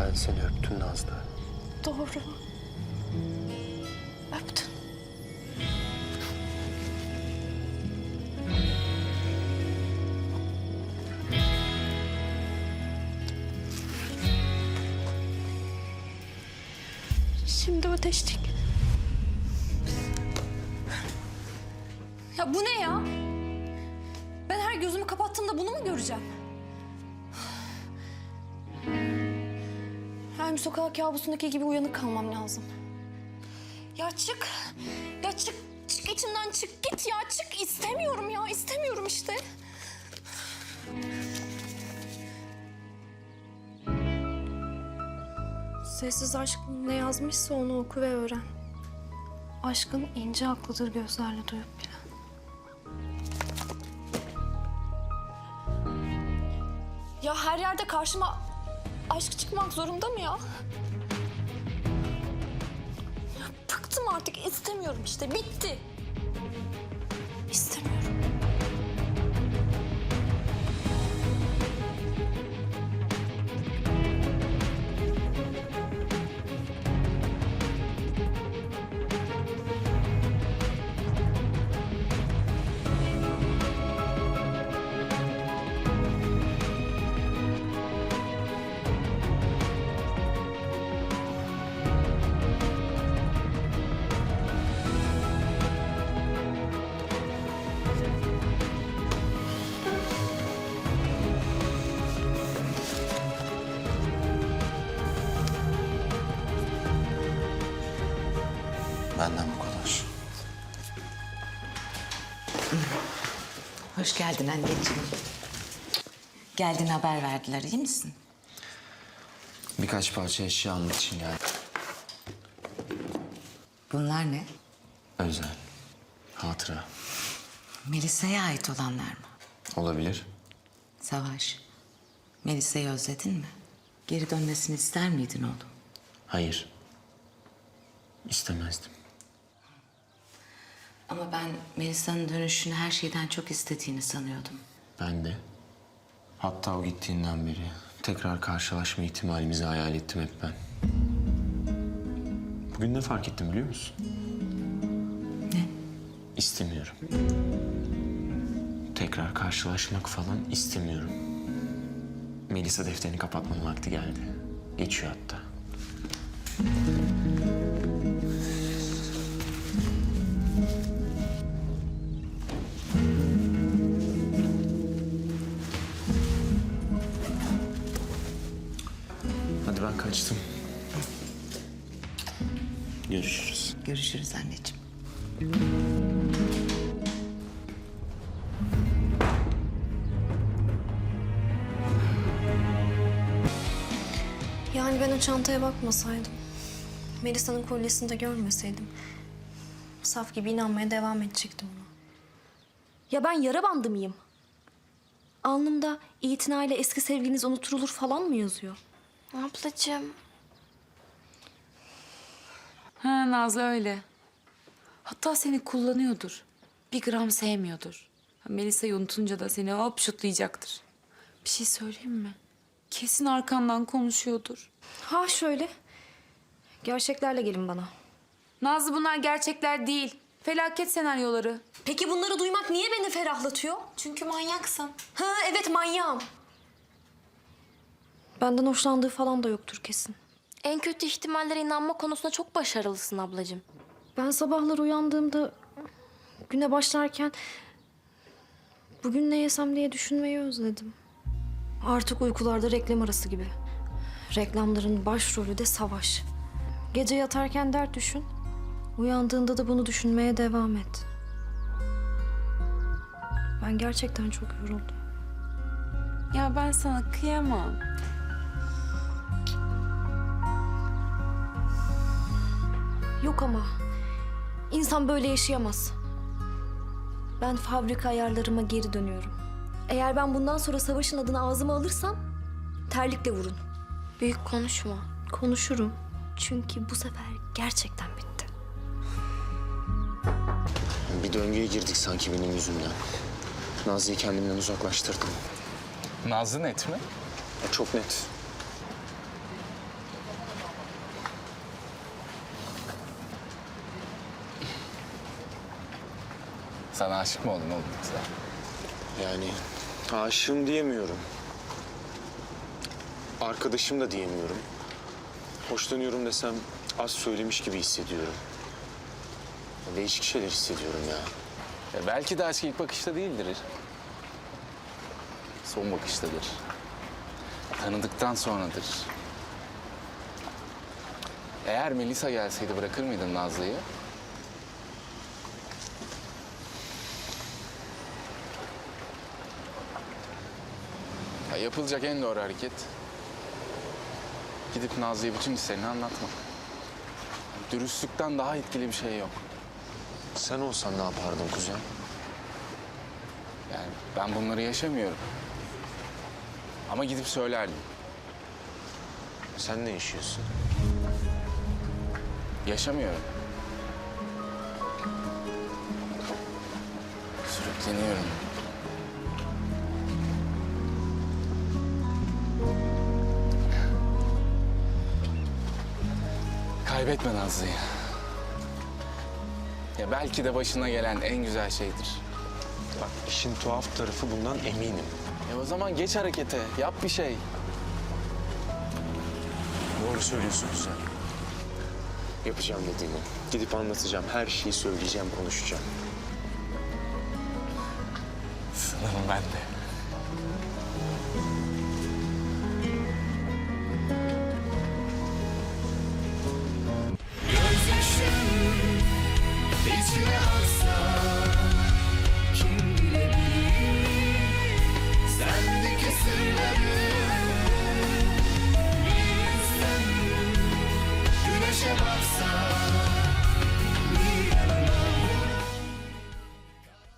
Ben seni öptüm Nazlı. Doğru. Öptün. Şimdi ödeştik. Ya bu ne ya? Ben her gözümü kapattığımda bunu mu göreceğim? Bir sokak kabusundaki gibi uyanık kalmam lazım. Ya çık. Ya çık. Çık içimden çık. Git ya çık. İstemiyorum ya. istemiyorum işte. Sessiz aşk ne yazmışsa onu oku ve öğren. Aşkın ince aklıdır gözlerle duyup bilen. Ya her yerde karşıma aşk çıkmak zorunda mı ya? Bıktım artık istemiyorum işte bitti. Benden bu kadar. Hoş geldin anneciğim. Geldin haber verdiler, iyi misin? Birkaç parça eşya almak için geldim. Bunlar ne? Özel. Hatıra. Melisa'ya ait olanlar mı? Olabilir. Savaş, Melisa'yı özledin mi? Geri dönmesini ister miydin oğlum? Hayır. İstemezdim. Ama ben Melisa'nın dönüşünü her şeyden çok istediğini sanıyordum. Ben de. Hatta o gittiğinden beri tekrar karşılaşma ihtimalimizi hayal ettim hep ben. Bugün ne fark ettim biliyor musun? Ne? İstemiyorum. Tekrar karşılaşmak falan istemiyorum. Melisa defterini kapatmanın vakti geldi. Geçiyor hatta. Hadi ben kaçtım. Görüşürüz. Görüşürüz anneciğim. Yani ben o çantaya bakmasaydım. Melisa'nın kolyesini de görmeseydim. Saf gibi inanmaya devam edecektim ona. Ya ben yara bandı mıyım? Alnımda itinayla eski sevginiz unutulur falan mı yazıyor? Ablacığım. Ha Nazlı öyle. Hatta seni kullanıyordur. Bir gram sevmiyordur. Melisa'yı unutunca da seni hop şutlayacaktır. Bir şey söyleyeyim mi? Kesin arkandan konuşuyordur. Ha şöyle. Gerçeklerle gelin bana. Nazlı bunlar gerçekler değil. Felaket senaryoları. Peki bunları duymak niye beni ferahlatıyor? Çünkü manyaksın. Ha evet manyağım. Benden hoşlandığı falan da yoktur kesin. En kötü ihtimallere inanma konusunda çok başarılısın ablacığım. Ben sabahlar uyandığımda güne başlarken bugün ne yesem diye düşünmeyi özledim. Artık uykularda reklam arası gibi. Reklamların başrolü de savaş. Gece yatarken dert düşün. Uyandığında da bunu düşünmeye devam et. Ben gerçekten çok yoruldum. Ya ben sana kıyamam. Yok ama insan böyle yaşayamaz. Ben fabrika ayarlarıma geri dönüyorum. Eğer ben bundan sonra savaşın adını ağzıma alırsam terlikle vurun. Büyük konuşma. Konuşurum. Çünkü bu sefer gerçekten bitti. Bir döngüye girdik sanki benim yüzümden. Nazlı'yı kendimden uzaklaştırdım. Nazlı net mi? Çok net. Sana aşık mı oldun oğlum sen? Yani aşığım diyemiyorum. Arkadaşım da diyemiyorum. Hoşlanıyorum desem az söylemiş gibi hissediyorum. Değişik şeyler hissediyorum ya. Ya belki de aşk ilk bakışta değildir. Son bakıştadır. Tanıdıktan sonradır. Eğer Melisa gelseydi bırakır mıydın Nazlı'yı? Ya yapılacak en doğru hareket gidip Nazlı'ya bütün hislerini anlatmak. Dürüstlükten daha etkili bir şey yok. Sen olsan ne yapardın kuzen? Yani ben bunları yaşamıyorum. Ama gidip söylerdim. Sen ne yaşıyorsun? Yaşamıyorum. Sürükleniyorum. Kaybetme Nazlı'yı. Ya belki de başına gelen en güzel şeydir. Bak işin tuhaf tarafı bundan eminim. E o zaman geç harekete, yap bir şey. Doğru söylüyorsun kuzen. Yapacağım dediğini. Gidip anlatacağım. Her şeyi söyleyeceğim, konuşacağım. Sanırım ben de.